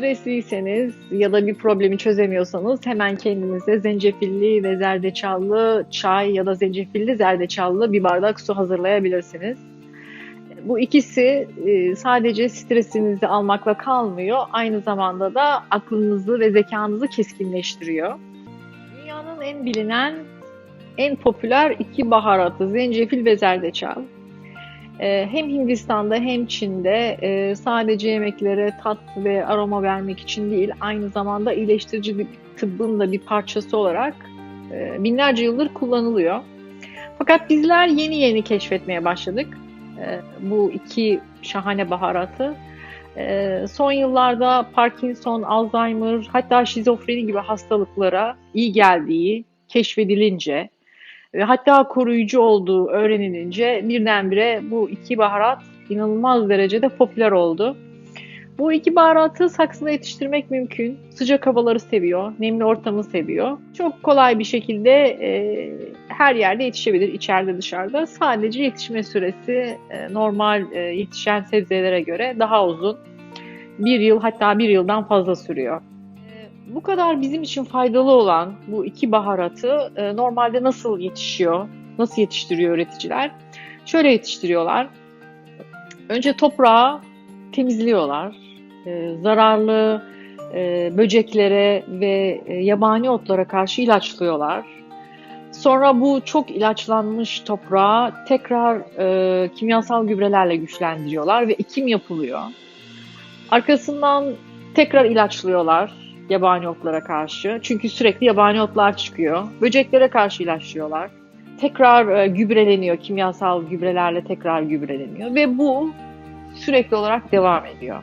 Stresliyseniz ya da bir problemi çözemiyorsanız hemen kendinize zencefilli ve zerdeçallı çay ya da zencefilli zerdeçallı bir bardak su hazırlayabilirsiniz. Bu ikisi e, sadece stresinizi almakla kalmıyor, aynı zamanda da aklınızı ve zekanızı keskinleştiriyor. Dünyanın en bilinen, en popüler iki baharatı zencefil ve zerdeçal. E, hem Hindistan'da hem Çin'de e, sadece yemeklere tat ve aroma vermek için değil, aynı zamanda iyileştirici bir tıbbın da bir parçası olarak binlerce yıldır kullanılıyor. Fakat bizler yeni yeni keşfetmeye başladık bu iki şahane baharatı. Son yıllarda Parkinson, Alzheimer hatta şizofreni gibi hastalıklara iyi geldiği keşfedilince ve hatta koruyucu olduğu öğrenilince birdenbire bu iki baharat inanılmaz derecede popüler oldu. Bu iki baharatı saksıda yetiştirmek mümkün. Sıcak havaları seviyor, nemli ortamı seviyor. Çok kolay bir şekilde e, her yerde yetişebilir, içeride dışarıda. Sadece yetişme süresi e, normal e, yetişen sebzelere göre daha uzun. Bir yıl hatta bir yıldan fazla sürüyor. Bu kadar bizim için faydalı olan bu iki baharatı e, normalde nasıl yetişiyor, nasıl yetiştiriyor üreticiler? Şöyle yetiştiriyorlar. Önce toprağı temizliyorlar e, zararlı e, böceklere ve e, yabani otlara karşı ilaçlıyorlar. Sonra bu çok ilaçlanmış toprağı tekrar e, kimyasal gübrelerle güçlendiriyorlar ve ekim yapılıyor. Arkasından tekrar ilaçlıyorlar yabani otlara karşı. Çünkü sürekli yabani otlar çıkıyor. Böceklere karşı ilaçlıyorlar. Tekrar e, gübreleniyor, kimyasal gübrelerle tekrar gübreleniyor ve bu sürekli olarak devam ediyor.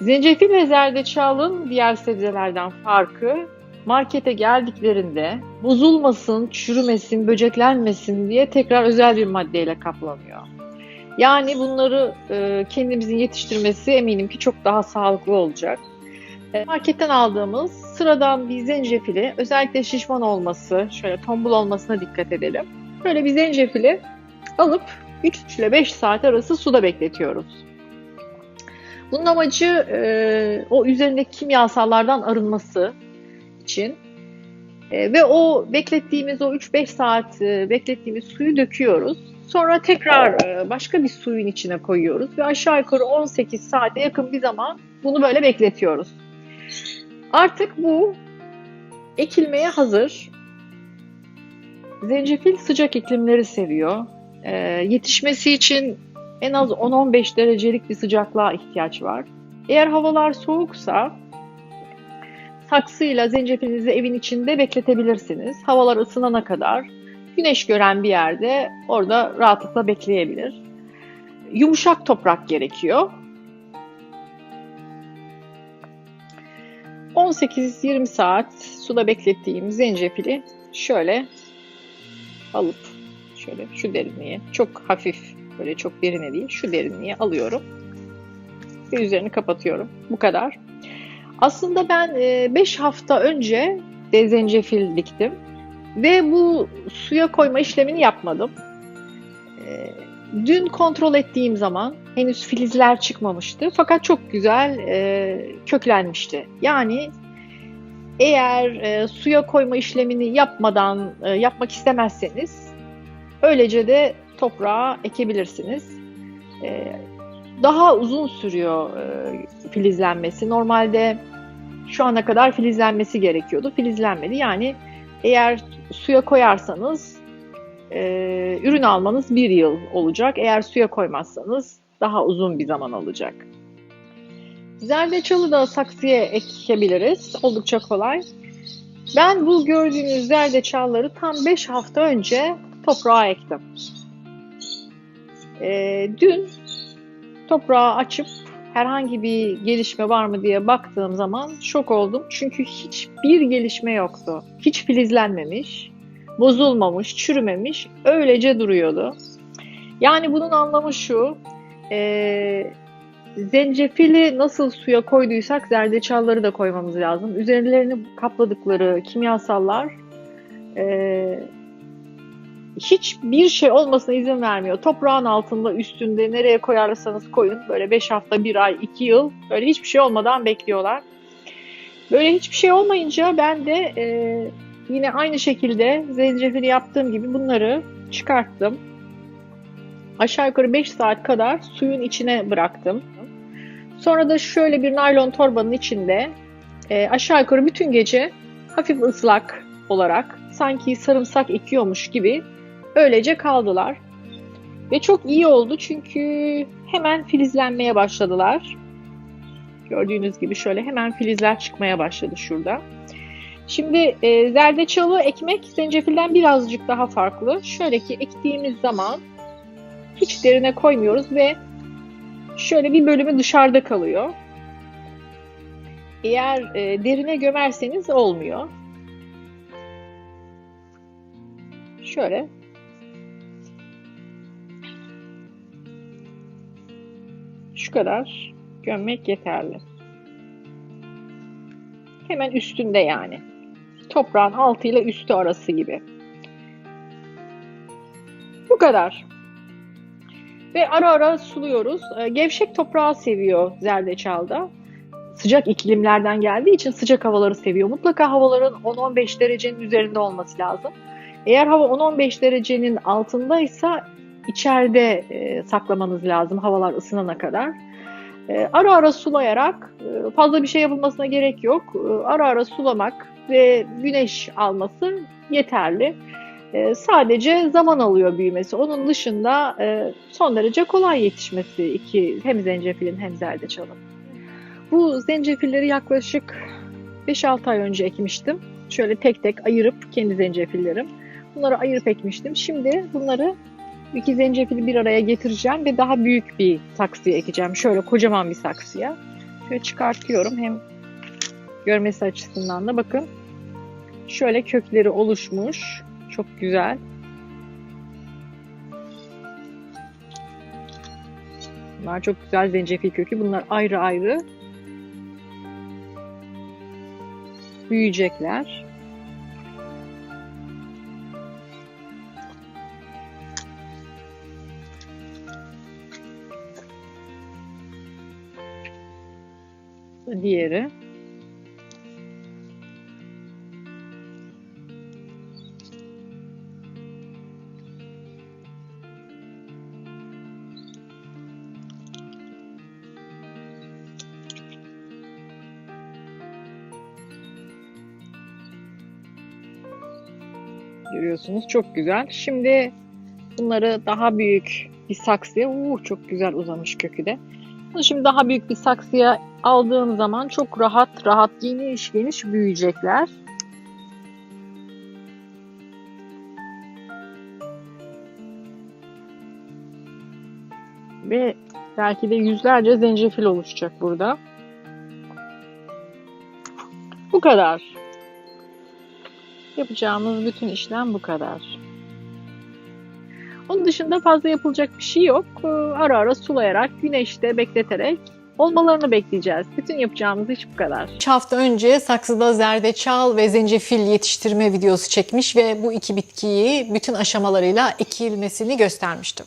Zencefil ve zerdeçalın diğer sebzelerden farkı markete geldiklerinde bozulmasın, çürümesin, böceklenmesin diye tekrar özel bir maddeyle kaplanıyor. Yani bunları e, kendimizin yetiştirmesi eminim ki çok daha sağlıklı olacak. E, marketten aldığımız sıradan bir zencefili özellikle şişman olması, şöyle tombul olmasına dikkat edelim. Böyle bir zencefili alıp 3 ile 5 saat arası suda bekletiyoruz. Bunun amacı e, o üzerindeki kimyasallardan arınması için e, ve o beklettiğimiz o 3-5 saat e, beklettiğimiz suyu döküyoruz. Sonra tekrar e, başka bir suyun içine koyuyoruz ve aşağı yukarı 18 saate yakın bir zaman bunu böyle bekletiyoruz. Artık bu ekilmeye hazır. Zencefil sıcak iklimleri seviyor. E, yetişmesi için en az 10-15 derecelik bir sıcaklığa ihtiyaç var. Eğer havalar soğuksa saksıyla zencefilinizi evin içinde bekletebilirsiniz. Havalar ısınana kadar güneş gören bir yerde orada rahatlıkla bekleyebilir. Yumuşak toprak gerekiyor. 18-20 saat suda beklettiğim zencefili şöyle alıp şöyle şu derinliğe çok hafif Böyle çok derine değil. Şu derinliğe alıyorum. Ve üzerini kapatıyorum. Bu kadar. Aslında ben 5 e, hafta önce de zencefil diktim. Ve bu suya koyma işlemini yapmadım. E, dün kontrol ettiğim zaman henüz filizler çıkmamıştı. Fakat çok güzel e, köklenmişti. Yani eğer e, suya koyma işlemini yapmadan e, yapmak istemezseniz öylece de toprağa ekebilirsiniz. Ee, daha uzun sürüyor e, filizlenmesi. Normalde şu ana kadar filizlenmesi gerekiyordu. Filizlenmedi. Yani eğer suya koyarsanız e, ürün almanız bir yıl olacak. Eğer suya koymazsanız daha uzun bir zaman alacak. Zerdeçalı da saksıya ekebiliriz. Oldukça kolay. Ben bu gördüğünüz zerdeçalları tam 5 hafta önce toprağa ektim. E, dün toprağı açıp herhangi bir gelişme var mı diye baktığım zaman şok oldum. Çünkü hiçbir gelişme yoktu. Hiç filizlenmemiş, bozulmamış, çürümemiş, öylece duruyordu. Yani bunun anlamı şu, e, zencefili nasıl suya koyduysak zerdeçalları da koymamız lazım. Üzerlerini kapladıkları kimyasallar e, hiçbir şey olmasına izin vermiyor. Toprağın altında, üstünde nereye koyarsanız koyun. Böyle 5 hafta, 1 ay, 2 yıl böyle hiçbir şey olmadan bekliyorlar. Böyle hiçbir şey olmayınca ben de e, yine aynı şekilde zencefili yaptığım gibi bunları çıkarttım. Aşağı yukarı 5 saat kadar suyun içine bıraktım. Sonra da şöyle bir naylon torbanın içinde e, aşağı yukarı bütün gece hafif ıslak olarak sanki sarımsak ekiyormuş gibi öylece kaldılar. Ve çok iyi oldu çünkü hemen filizlenmeye başladılar. Gördüğünüz gibi şöyle hemen filizler çıkmaya başladı şurada. Şimdi e, zerdeçalı ekmek zencefilden birazcık daha farklı. Şöyle ki ektiğimiz zaman hiç derine koymuyoruz ve şöyle bir bölümü dışarıda kalıyor. Eğer e, derine gömerseniz olmuyor. Şöyle şu kadar gömmek yeterli. Hemen üstünde yani. Toprağın altı ile üstü arası gibi. Bu kadar. Ve ara ara suluyoruz. Ee, Gevşek toprağı seviyor zerdeçalda. Sıcak iklimlerden geldiği için sıcak havaları seviyor. Mutlaka havaların 10-15 derecenin üzerinde olması lazım. Eğer hava 10-15 derecenin altındaysa içeride e, saklamanız lazım havalar ısınana kadar. E, ara ara sulayarak e, fazla bir şey yapılmasına gerek yok. E, ara ara sulamak ve güneş alması yeterli. E, sadece zaman alıyor büyümesi. Onun dışında e, son derece kolay yetişmesi iki hem zencefilin hem zerdeçalın. Bu zencefilleri yaklaşık 5-6 ay önce ekmiştim. Şöyle tek tek ayırıp kendi zencefillerim. Bunları ayırıp ekmiştim. Şimdi bunları iki zencefili bir araya getireceğim ve daha büyük bir saksıya ekeceğim. Şöyle kocaman bir saksıya. Şöyle çıkartıyorum hem görmesi açısından da bakın. Şöyle kökleri oluşmuş. Çok güzel. Bunlar çok güzel zencefil kökü. Bunlar ayrı ayrı büyüyecekler. Diğeri. Görüyorsunuz çok güzel. Şimdi bunları daha büyük bir saksıya, uh, çok güzel uzamış kökü de. Bunu şimdi daha büyük bir saksıya aldığım zaman çok rahat rahat geniş geniş büyüyecekler. Ve belki de yüzlerce zencefil oluşacak burada. Bu kadar. Yapacağımız bütün işlem bu kadar. Onun dışında fazla yapılacak bir şey yok. Ee, Ara ara sulayarak, güneşte bekleterek olmalarını bekleyeceğiz. Bütün yapacağımız iş bu kadar. 3 hafta önce saksıda zerdeçal ve zencefil yetiştirme videosu çekmiş ve bu iki bitkiyi bütün aşamalarıyla ekilmesini göstermiştim.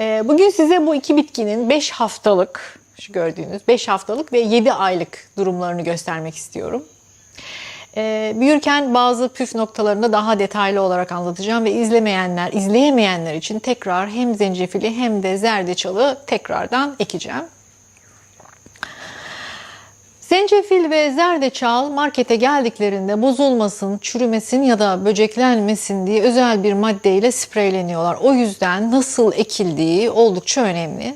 Ee, Bugün size bu iki bitkinin 5 haftalık, şu gördüğünüz 5 haftalık ve 7 aylık durumlarını göstermek istiyorum. Ee, büyürken bazı püf noktalarını daha detaylı olarak anlatacağım ve izlemeyenler, izleyemeyenler için tekrar hem zencefili hem de zerdeçalı tekrardan ekeceğim. Zencefil ve zerdeçal markete geldiklerinde bozulmasın, çürümesin ya da böceklenmesin diye özel bir maddeyle spreyleniyorlar. O yüzden nasıl ekildiği oldukça önemli.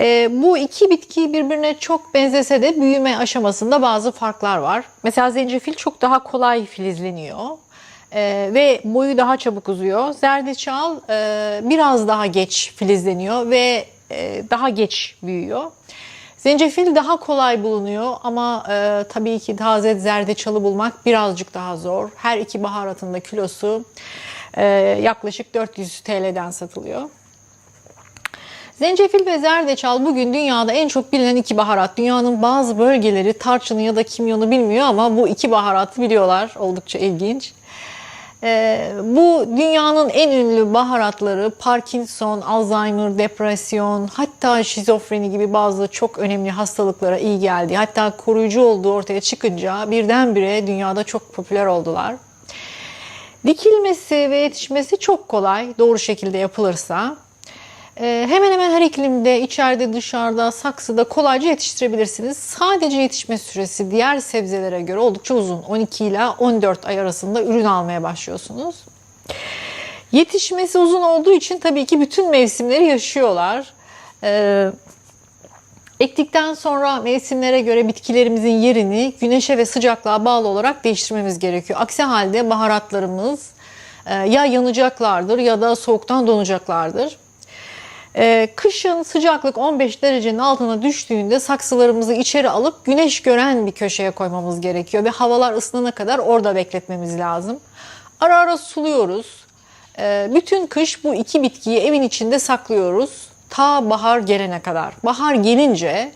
Ee, bu iki bitki birbirine çok benzese de büyüme aşamasında bazı farklar var. Mesela zencefil çok daha kolay filizleniyor Ee, ve boyu daha çabuk uzuyor. Zerdeçal e, biraz daha geç filizleniyor ve e, daha geç büyüyor. Zencefil daha kolay bulunuyor ama e, tabii ki taze zerdeçalı bulmak birazcık daha zor. Her iki baharatın da kilosu e, yaklaşık 400 TL'den satılıyor. Zencefil ve zerdeçal bugün dünyada en çok bilinen iki baharat. Dünyanın bazı bölgeleri tarçını ya da kimyonu bilmiyor ama bu iki baharatı biliyorlar. Oldukça ilginç. Ee, bu dünyanın en ünlü baharatları Parkinson, Alzheimer, depresyon, hatta şizofreni gibi bazı çok önemli hastalıklara iyi geldi. Hatta koruyucu olduğu ortaya çıkınca birdenbire dünyada çok popüler oldular. Dikilmesi ve yetişmesi çok kolay doğru şekilde yapılırsa. Ee, hemen hemen her iklimde, içeride, dışarıda, saksıda kolayca yetiştirebilirsiniz. Sadece yetişme süresi diğer sebzelere göre oldukça uzun. 12 ile 14 ay arasında ürün almaya başlıyorsunuz. Yetişmesi uzun olduğu için tabii ki bütün mevsimleri yaşıyorlar. Ee, ektikten sonra mevsimlere göre bitkilerimizin yerini güneşe ve sıcaklığa bağlı olarak değiştirmemiz gerekiyor. Aksi halde baharatlarımız e, ya yanacaklardır ya da soğuktan donacaklardır. Ee, kışın sıcaklık 15 derecenin altına düştüğünde saksılarımızı içeri alıp güneş gören bir köşeye koymamız gerekiyor ve havalar ısınana kadar orada bekletmemiz lazım. Ara ara suluyoruz. Ee, bütün kış bu iki bitkiyi evin içinde saklıyoruz ta bahar gelene kadar. Bahar gelince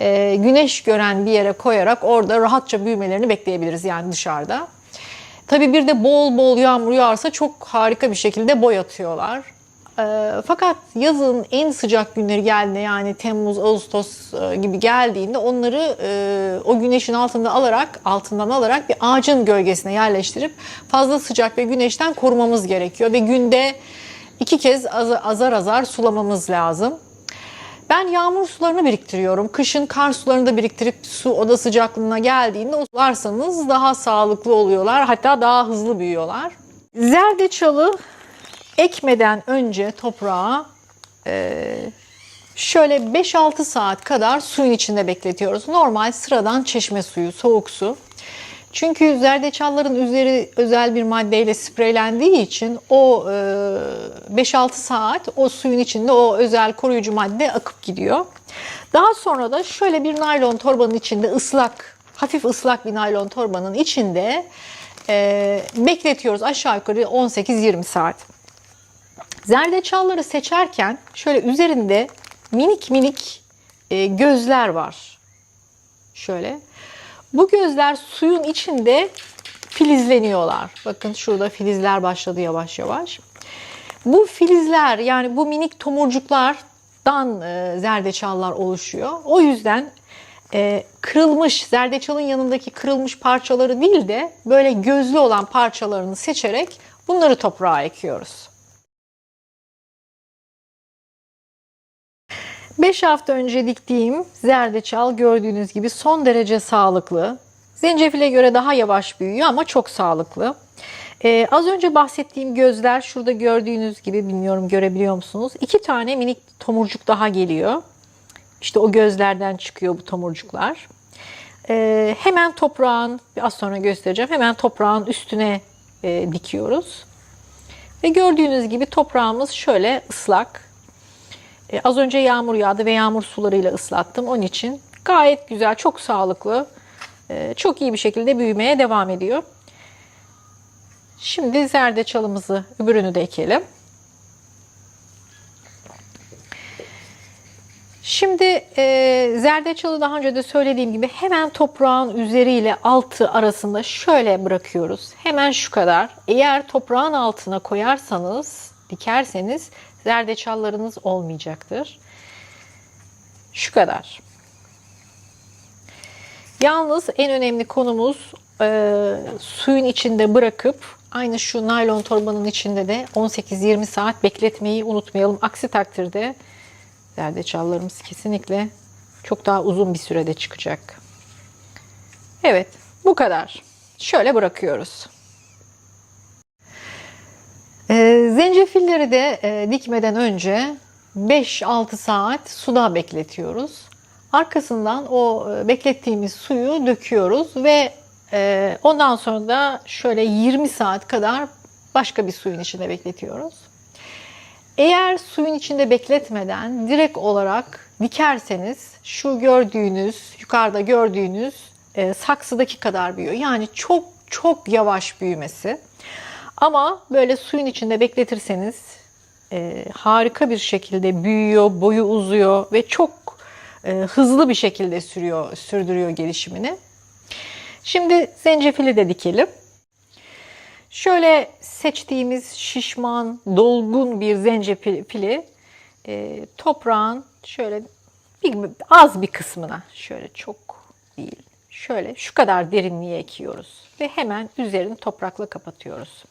e, güneş gören bir yere koyarak orada rahatça büyümelerini bekleyebiliriz yani dışarıda. Tabii bir de bol bol yağmur yağarsa çok harika bir şekilde boy atıyorlar. E, fakat yazın en sıcak günleri geldiğinde yani Temmuz, Ağustos e, gibi geldiğinde onları e, o güneşin altında alarak altından alarak bir ağacın gölgesine yerleştirip fazla sıcak ve güneşten korumamız gerekiyor ve günde iki kez az- azar azar sulamamız lazım. Ben yağmur sularını biriktiriyorum. Kışın kar sularını da biriktirip su oda sıcaklığına geldiğinde sularsanız daha sağlıklı oluyorlar. Hatta daha hızlı büyüyorlar. Zerdeçalı ekmeden önce toprağa e, şöyle 5-6 saat kadar suyun içinde bekletiyoruz. Normal sıradan çeşme suyu, soğuk su. Çünkü zerdeçalların üzeri özel bir maddeyle spreylendiği için o e, 5-6 saat o suyun içinde o özel koruyucu madde akıp gidiyor. Daha sonra da şöyle bir naylon torbanın içinde ıslak, hafif ıslak bir naylon torbanın içinde e, bekletiyoruz aşağı yukarı 18-20 saat. Zerdeçalları seçerken şöyle üzerinde minik minik e, gözler var. Şöyle. Bu gözler suyun içinde filizleniyorlar. Bakın şurada filizler başladı yavaş yavaş. Bu filizler yani bu minik tomurcuklardan e, zerdeçallar oluşuyor. O yüzden e, kırılmış zerdeçalın yanındaki kırılmış parçaları değil de böyle gözlü olan parçalarını seçerek bunları toprağa ekiyoruz. 5 hafta önce diktiğim zerdeçal gördüğünüz gibi son derece sağlıklı. Zencefile göre daha yavaş büyüyor ama çok sağlıklı. Ee, az önce bahsettiğim gözler şurada gördüğünüz gibi bilmiyorum görebiliyor musunuz? İki tane minik tomurcuk daha geliyor. İşte o gözlerden çıkıyor bu tomurcuklar. Ee, hemen toprağın, az sonra göstereceğim, hemen toprağın üstüne e, dikiyoruz. Ve gördüğünüz gibi toprağımız şöyle ıslak. E, az önce yağmur yağdı ve yağmur sularıyla ıslattım. Onun için gayet güzel, çok sağlıklı, e, çok iyi bir şekilde büyümeye devam ediyor. Şimdi zerdeçalımızı, öbürünü de ekelim. Şimdi e, zerdeçalı daha önce de söylediğim gibi hemen toprağın üzeriyle altı arasında şöyle bırakıyoruz. Hemen şu kadar. Eğer toprağın altına koyarsanız, dikerseniz zerdeçallarınız olmayacaktır. Şu kadar. Yalnız en önemli konumuz e, suyun içinde bırakıp aynı şu naylon torbanın içinde de 18-20 saat bekletmeyi unutmayalım. Aksi takdirde zerdeçallarımız kesinlikle çok daha uzun bir sürede çıkacak. Evet, bu kadar. Şöyle bırakıyoruz. E, zencefilleri de e, dikmeden önce 5-6 saat suda bekletiyoruz. Arkasından o e, beklettiğimiz suyu döküyoruz ve e, ondan sonra da şöyle 20 saat kadar başka bir suyun içinde bekletiyoruz. Eğer suyun içinde bekletmeden direkt olarak dikerseniz şu gördüğünüz, yukarıda gördüğünüz saksıdaki kadar büyüyor. Yani çok çok yavaş büyümesi. Ama böyle suyun içinde bekletirseniz e, harika bir şekilde büyüyor, boyu uzuyor ve çok e, hızlı bir şekilde sürüyor, sürdürüyor gelişimini. Şimdi zencefili de dikelim. Şöyle seçtiğimiz şişman, dolgun bir zencefili e, toprağın şöyle bir, az bir kısmına, şöyle çok değil, şöyle şu kadar derinliğe ekiyoruz ve hemen üzerini toprakla kapatıyoruz.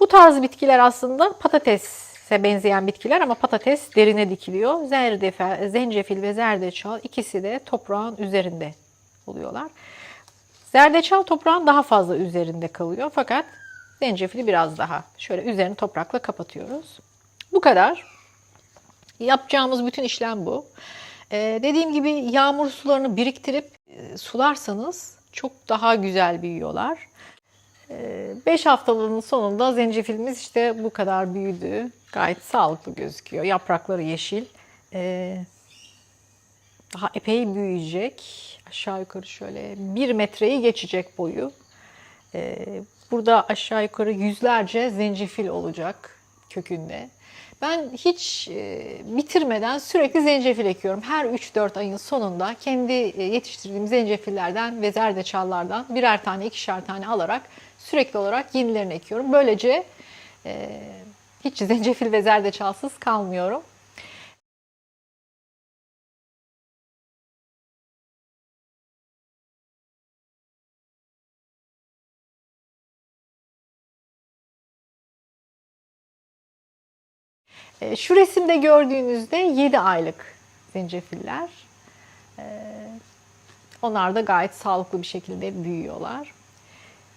Bu tarz bitkiler aslında patatese benzeyen bitkiler ama patates derine dikiliyor. Zerdefe, zencefil ve zerdeçal ikisi de toprağın üzerinde oluyorlar. Zerdeçal toprağın daha fazla üzerinde kalıyor fakat zencefili biraz daha. Şöyle üzerini toprakla kapatıyoruz. Bu kadar. Yapacağımız bütün işlem bu. Ee, dediğim gibi yağmur sularını biriktirip e, sularsanız çok daha güzel büyüyorlar. 5 haftalığının sonunda zencefilimiz işte bu kadar büyüdü. Gayet sağlıklı gözüküyor. Yaprakları yeşil. Ee, daha epey büyüyecek. Aşağı yukarı şöyle bir metreyi geçecek boyu. Ee, burada aşağı yukarı yüzlerce zencefil olacak kökünde. Ben hiç e, bitirmeden sürekli zencefil ekiyorum. Her 3-4 ayın sonunda kendi e, yetiştirdiğim zencefillerden ve zerdeçallardan birer tane, ikişer tane alarak sürekli olarak yenilerini ekiyorum. Böylece e, hiç zencefil ve zerdeçalsız kalmıyorum. E, Şu resimde gördüğünüzde 7 aylık zencefiller. E, Onlar da gayet sağlıklı bir şekilde büyüyorlar.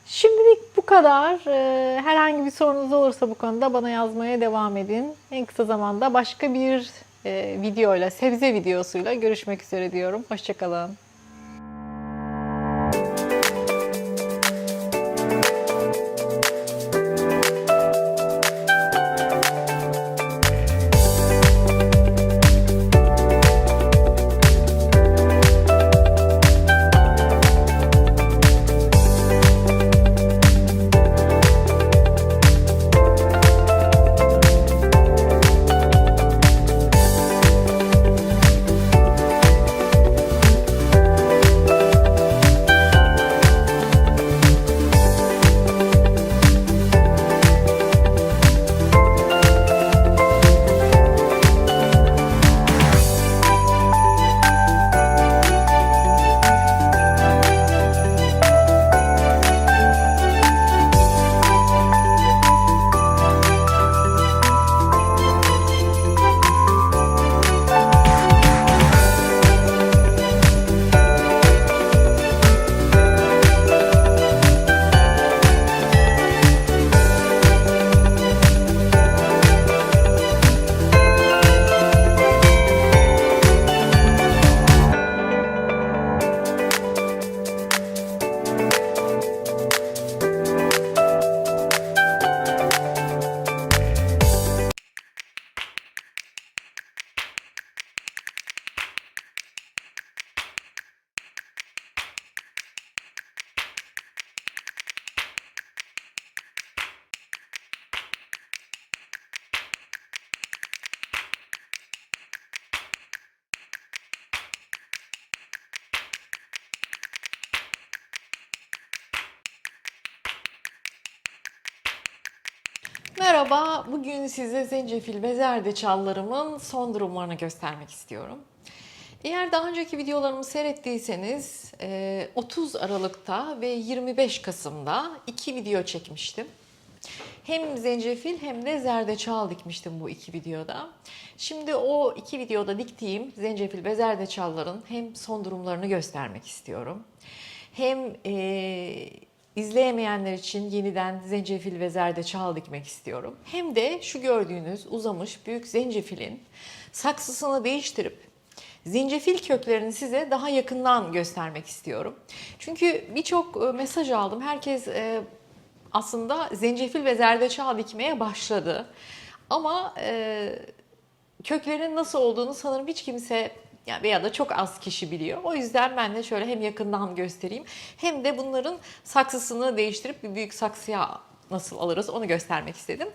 Şimdilik bu kadar. E, Herhangi bir sorunuz olursa bu konuda bana yazmaya devam edin. En kısa zamanda başka bir e, videoyla, sebze videosuyla görüşmek üzere diyorum. Hoşçakalın. Merhaba, bugün size zencefil ve zerdeçallarımın son durumlarını göstermek istiyorum. Eğer daha önceki videolarımı seyrettiyseniz e, 30 Aralık'ta ve 25 Kasım'da iki video çekmiştim. Hem zencefil hem de zerdeçal dikmiştim bu iki videoda. Şimdi o iki videoda diktiğim zencefil ve zerdeçalların hem son durumlarını göstermek istiyorum. Hem e, izleyemeyenler için yeniden zencefil ve zerdeçal dikmek istiyorum. Hem de şu gördüğünüz uzamış büyük zencefilin saksısını değiştirip zencefil köklerini size daha yakından göstermek istiyorum. Çünkü birçok e, mesaj aldım. Herkes e, aslında zencefil ve zerdeçal dikmeye başladı. Ama e, köklerin nasıl olduğunu sanırım hiç kimse ya veya da çok az kişi biliyor. O yüzden ben de şöyle hem yakından göstereyim hem de bunların saksısını değiştirip bir büyük saksıya nasıl alırız onu göstermek istedim.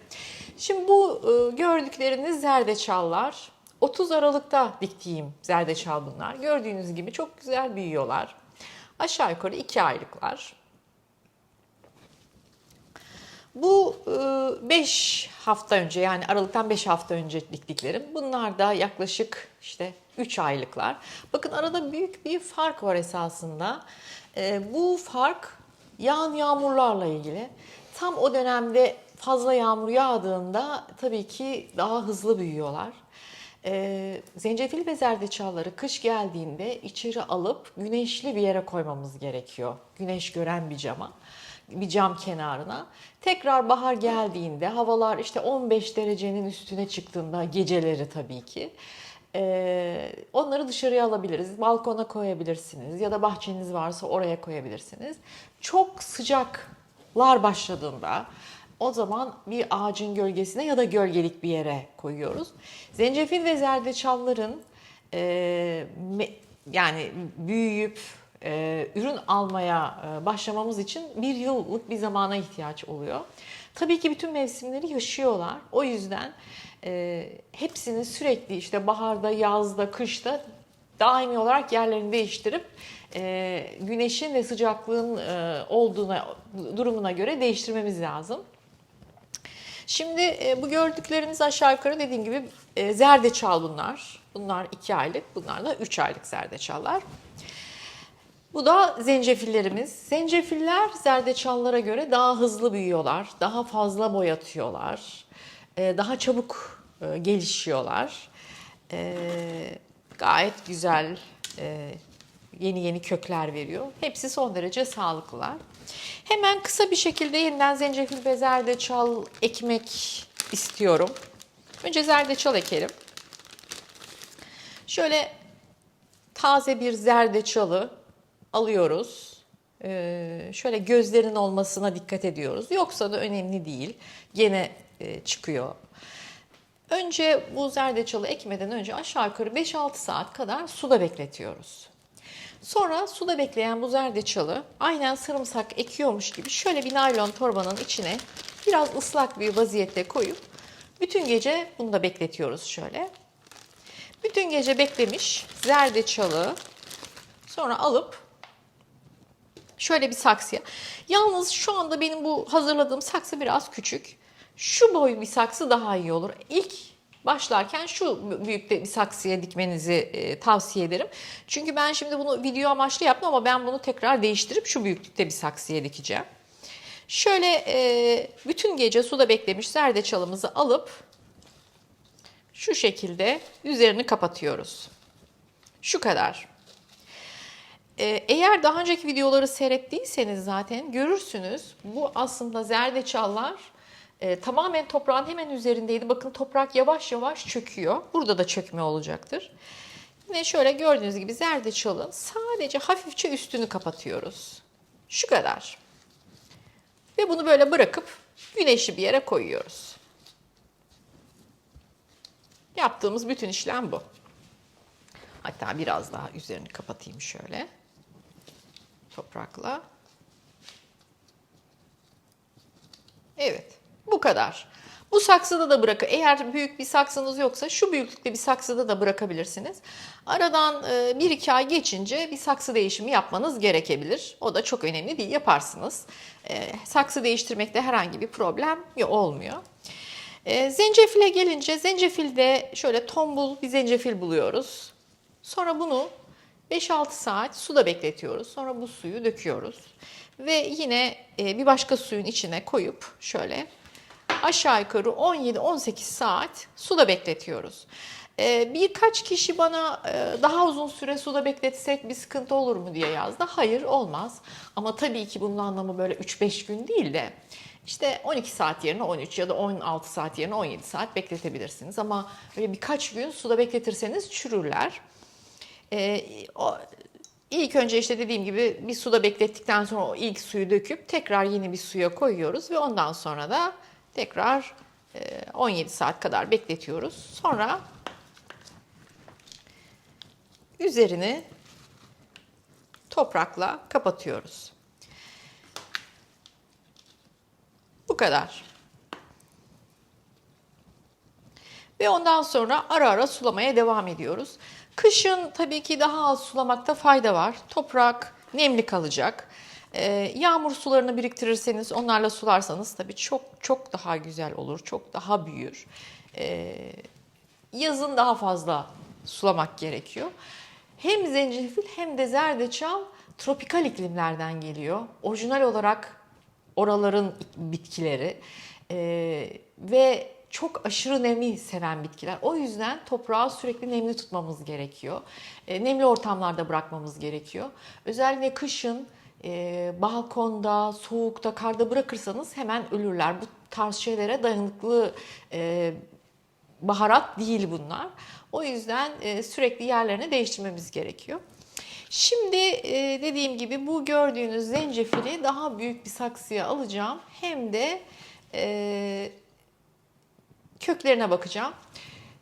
Şimdi bu e, gördükleriniz zerdeçallar. 30 Aralık'ta diktiğim zerdeçal bunlar. Gördüğünüz gibi çok güzel büyüyorlar. Aşağı yukarı 2 aylıklar. Bu 5 hafta önce yani Aralık'tan 5 hafta önce diktiklerim. Bunlar da yaklaşık işte 3 aylıklar. Bakın arada büyük bir fark var esasında. E, bu fark yağan yağmurlarla ilgili. Tam o dönemde fazla yağmur yağdığında tabii ki daha hızlı büyüyorlar. E, zencefil ve zerdeçalları kış geldiğinde içeri alıp güneşli bir yere koymamız gerekiyor. Güneş gören bir cama bir cam kenarına. Tekrar bahar geldiğinde havalar işte 15 derecenin üstüne çıktığında geceleri tabii ki e, onları dışarıya alabiliriz. Balkona koyabilirsiniz ya da bahçeniz varsa oraya koyabilirsiniz. Çok sıcaklar başladığında o zaman bir ağacın gölgesine ya da gölgelik bir yere koyuyoruz. Zencefil ve zerdeçalların e, me- yani büyüyüp e, ürün almaya e, başlamamız için bir yıllık bir zamana ihtiyaç oluyor. Tabii ki bütün mevsimleri yaşıyorlar. O yüzden e, hepsini sürekli işte baharda, yazda, kışta daimi olarak yerlerini değiştirip e, güneşin ve sıcaklığın e, olduğuna durumuna göre değiştirmemiz lazım. Şimdi e, bu gördükleriniz aşağı yukarı dediğim gibi e, zerdeçal bunlar. Bunlar 2 aylık, bunlar da 3 aylık zerdeçallar. Bu da zencefillerimiz. Zencefiller zerdeçallara göre daha hızlı büyüyorlar, daha fazla boyatıyorlar, e, daha çabuk e, gelişiyorlar. E, Gayet güzel yeni yeni kökler veriyor. Hepsi son derece sağlıklılar. Hemen kısa bir şekilde yeniden zencefil ve zerdeçal ekmek istiyorum. Önce zerdeçal ekelim. Şöyle taze bir zerdeçalı alıyoruz. Ee, şöyle gözlerin olmasına dikkat ediyoruz. Yoksa da önemli değil. Gene e, çıkıyor. Önce bu zerdeçalı ekmeden önce aşağı yukarı 5-6 saat kadar suda bekletiyoruz. Sonra suda bekleyen bu zerdeçalı aynen sarımsak ekiyormuş gibi şöyle bir naylon torbanın içine biraz ıslak bir vaziyette koyup bütün gece bunu da bekletiyoruz şöyle. Bütün gece beklemiş zerdeçalı sonra alıp şöyle bir saksıya. Yalnız şu anda benim bu hazırladığım saksı biraz küçük. Şu boy bir saksı daha iyi olur. İlk başlarken şu büyükte bir saksıya dikmenizi e, tavsiye ederim. Çünkü ben şimdi bunu video amaçlı yaptım ama ben bunu tekrar değiştirip şu büyüklükte bir saksıya dikeceğim. Şöyle e, bütün gece suda beklemiş zerdeçalımızı alıp şu şekilde üzerini kapatıyoruz. Şu kadar. Ee, Eğer daha önceki videoları seyrettiyseniz zaten görürsünüz. Bu aslında zerdeçallar e, tamamen toprağın hemen üzerindeydi. Bakın toprak yavaş yavaş çöküyor. Burada da çökme olacaktır. Yine şöyle gördüğünüz gibi zerdeçalın sadece hafifçe üstünü kapatıyoruz. Şu kadar. Ve bunu böyle bırakıp güneşli bir yere koyuyoruz. Yaptığımız bütün işlem bu. Hatta biraz daha üzerini kapatayım şöyle. Toprakla. Evet. Bu kadar. Bu saksıda da bırakın. Eğer büyük bir saksınız yoksa şu büyüklükte bir saksıda da bırakabilirsiniz. Aradan 1-2 ay geçince bir saksı değişimi yapmanız gerekebilir. O da çok önemli değil. Yaparsınız. E, Saksı değiştirmekte herhangi bir problem olmuyor. E, Zencefile gelince zencefilde şöyle tombul bir zencefil buluyoruz. Sonra bunu 5-6 saat suda bekletiyoruz. Sonra bu suyu döküyoruz. Ve yine e, bir başka suyun içine koyup şöyle aşağı yukarı 17-18 saat suda bekletiyoruz. E, Birkaç kişi bana e, daha uzun süre suda bekletsek bir sıkıntı olur mu diye yazdı. Hayır olmaz. Ama tabii ki bunun anlamı böyle 3-5 gün değil de işte 12 saat yerine 13 ya da 16 saat yerine 17 saat bekletebilirsiniz. Ama böyle birkaç gün suda bekletirseniz çürürler. Ee, o, ilk önce işte dediğim gibi bir suda beklettikten sonra o ilk suyu döküp tekrar yeni bir suya koyuyoruz ve ondan sonra da tekrar e, 17 saat kadar bekletiyoruz. Sonra üzerini toprakla kapatıyoruz. Bu kadar. Ve ondan sonra ara ara sulamaya devam ediyoruz. Kışın tabii ki daha az sulamakta fayda var. Toprak nemli kalacak. Ee, yağmur sularını biriktirirseniz, onlarla sularsanız tabii çok çok daha güzel olur, çok daha büyür. Ee, yazın daha fazla sulamak gerekiyor. Hem zencefil hem de zerdeçal tropikal iklimlerden geliyor. Orijinal olarak oraların bitkileri Ee, ve çok aşırı nemi seven bitkiler. O yüzden toprağı sürekli nemli tutmamız gerekiyor. E, nemli ortamlarda bırakmamız gerekiyor. Özellikle kışın e, balkonda, soğukta, karda bırakırsanız hemen ölürler. Bu tarz şeylere dayanıklı e, baharat değil bunlar. O yüzden e, sürekli yerlerini değiştirmemiz gerekiyor. Şimdi e, dediğim gibi bu gördüğünüz zencefili daha büyük bir saksıya alacağım. Hem de e, köklerine bakacağım.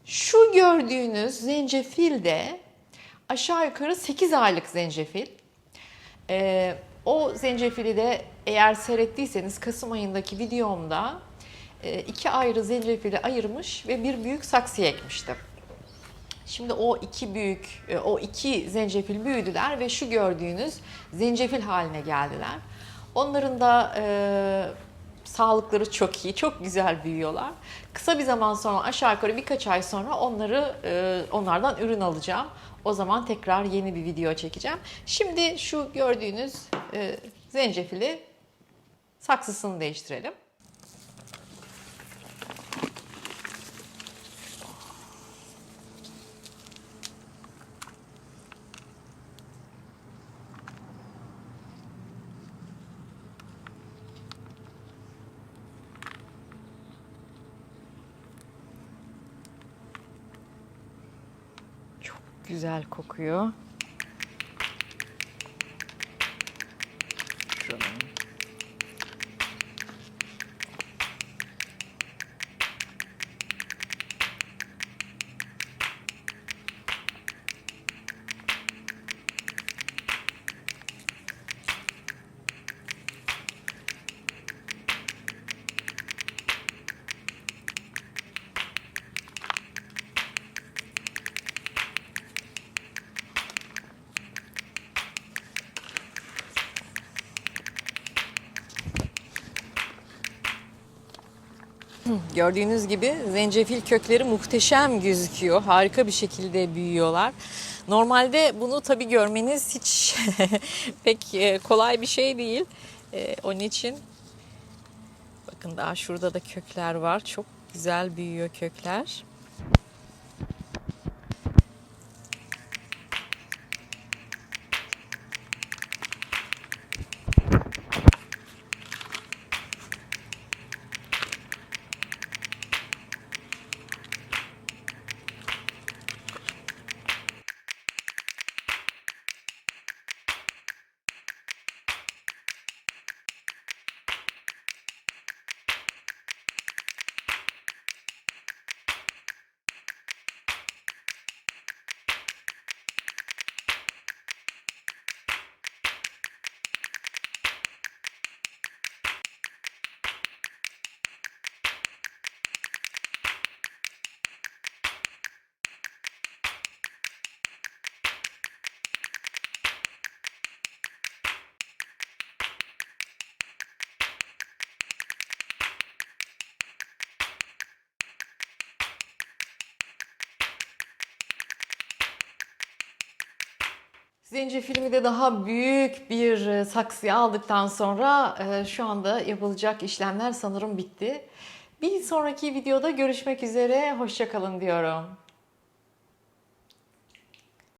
Şu gördüğünüz zencefil de aşağı yukarı 8 aylık zencefil. Ee, o zencefili de eğer seyrettiyseniz Kasım ayındaki videomda e, iki ayrı zencefili ayırmış ve bir büyük saksıya ekmiştim. Şimdi o iki büyük, e, o iki zencefil büyüdüler ve şu gördüğünüz zencefil haline geldiler. Onların da e, sağlıkları çok iyi, çok güzel büyüyorlar. Kısa bir zaman sonra, aşağı yukarı birkaç ay sonra onları e, onlardan ürün alacağım. O zaman tekrar yeni bir video çekeceğim. Şimdi şu gördüğünüz e, zencefili saksısını değiştirelim. Çok güzel kokuyor. Gördüğünüz gibi zencefil kökleri muhteşem gözüküyor. Harika bir şekilde büyüyorlar. Normalde bunu tabii görmeniz hiç pek e, kolay bir şey değil. E, Onun için bakın daha şurada da kökler var. Çok güzel büyüyor kökler. Zencefilimi de daha büyük bir e, saksıya aldıktan sonra e, şu anda yapılacak işlemler sanırım bitti. Bir sonraki videoda görüşmek üzere. Hoşçakalın diyorum.